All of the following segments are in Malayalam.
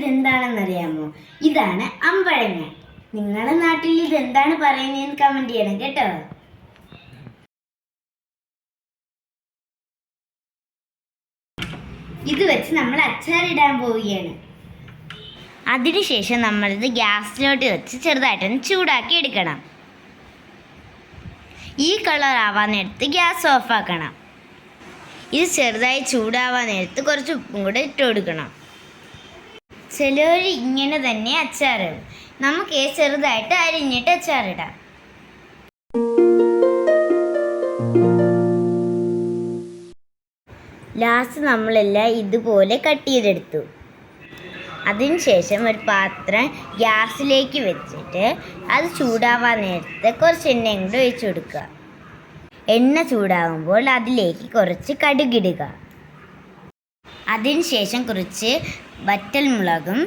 നിങ്ങൾക്ക് ഇത് എന്താണെന്നറിയാമോ ഇതാണ് അമ്പഴങ്ങ നിങ്ങളുടെ നാട്ടിൽ ഇതെന്താണ് പറയുന്നതെന്ന് കമന്റ് ചെയ്യണം കേട്ടോ. ഇത് വെച്ച് നമ്മൾ അച്ചാറിടാൻ പോവുകയാണ്. അതിനുശേഷം നമ്മളിത് ഗ്യാസിലോട്ട് വെച്ച് ചെറുതായിട്ടൊന്ന് ചൂടാക്കി എടുക്കണം. ഈ കളർ ആവാൻ നേരത്ത് ഗ്യാസ് ഓഫ് ആക്കണം. ഇത് ചെറുതായി ചൂടാവാൻ നേരത്ത് കുറച്ച് ഉപ്പും കൂടെ ഇട്ട് കൊടുക്കണം. ചിലർ ഇങ്ങനെ തന്നെ അച്ചാറിടും. നമുക്ക് ചെറുതായിട്ട് അരിഞ്ഞിട്ട് അച്ചാറിടാം. ലാസ്റ്റ് നമ്മളെല്ലാം ഇതുപോലെ കട്ട് ചെയ്തെടുത്തു. അതിനുശേഷം ഒരു പാത്രം ഗ്യാസിലേക്ക് വെച്ചിട്ട് അത് ചൂടാവാൻ നേരത്ത് കുറച്ച് എണ്ണയും കൂടെ ഒഴിച്ചു കൊടുക്കുക. എണ്ണ ചൂടാകുമ്പോൾ അതിലേക്ക് കുറച്ച് കടുകിടുക അതിനുശേഷം കുറച്ച് വറ്റൽമുളകും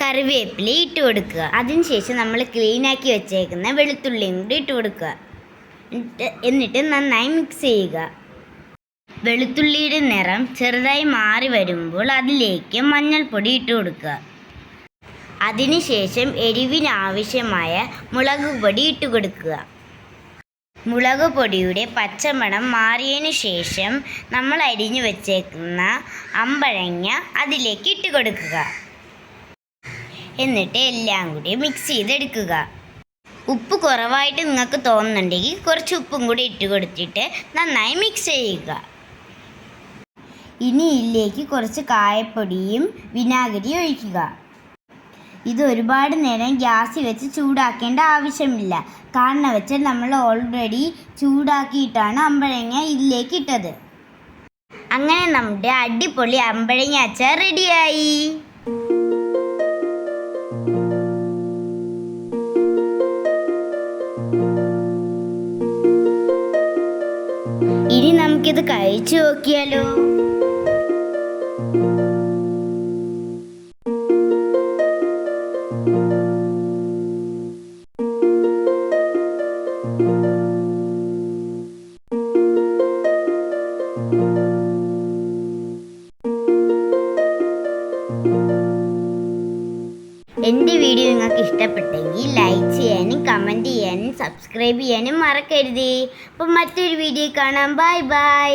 കറിവേപ്പില ഇട്ട് കൊടുക്കുക. അതിനുശേഷം നമ്മൾ ക്ലീനാക്കി വെച്ചേക്കുന്ന വെളുത്തുള്ളിയും കൂടി ഇട്ട് കൊടുക്കുക. എന്നിട്ട് നന്നായി മിക്സ് ചെയ്യുക. വെളുത്തുള്ളിയുടെ നിറം ചെറുതായി മാറി വരുമ്പോൾ അതിലേക്ക് മഞ്ഞൾപ്പൊടി ഇട്ട് കൊടുക്കുക. അതിനുശേഷം എരിവിനാവശ്യമായ മുളക് പൊടി ഇട്ട് കൊടുക്കുക. മുളക് പൊടിയുടെ പച്ചമണം മാറിയതിനു ശേഷം നമ്മൾ അരിഞ്ഞു വച്ചേക്കുന്ന അമ്പഴങ്ങ അതിലേക്ക് ഇട്ട് കൊടുക്കുക. എന്നിട്ട് എല്ലാം കൂടി മിക്സ് ചെയ്തെടുക്കുക. ഉപ്പ് കുറവായിട്ട് നിങ്ങൾക്ക് തോന്നുന്നുണ്ടെങ്കിൽ കുറച്ച് ഉപ്പും കൂടി ഇട്ട് കൊടുത്തിട്ട് നന്നായി മിക്സ് ചെയ്യുക. ഇനി ഇതിലേക്ക് കുറച്ച് കായപ്പൊടിയും വിനാഗിരിയും ഒഴിക്കുക. ഇത് ഒരുപാട് നേരം ഗ്യാസ് വെച്ച് ചൂടാക്കേണ്ട ആവശ്യമില്ല. കാരണം വെച്ചാൽ നമ്മൾ ഓൾറെഡി ചൂടാക്കിയിട്ടാണ് അമ്പഴങ്ങ ഇതിലേക്ക് ഇട്ടത്. അങ്ങനെ നമ്മുടെ അടിപൊളി അമ്പഴങ്ങ അച്ചാർ റെഡിയായി. ഇനി നമുക്കിത് കഴിച്ചു നോക്കിയാലോ? എന്റെ വീഡിയോ നിങ്ങൾക്ക് ഇഷ്ടപ്പെട്ടെങ്കിൽ ലൈക്ക് ചെയ്യാനും കമന്റ് ചെയ്യാനും സബ്സ്ക്രൈബ് ചെയ്യാനും മറക്കരുത്. അപ്പം മറ്റൊരു വീഡിയോ കാണാം. Bye bye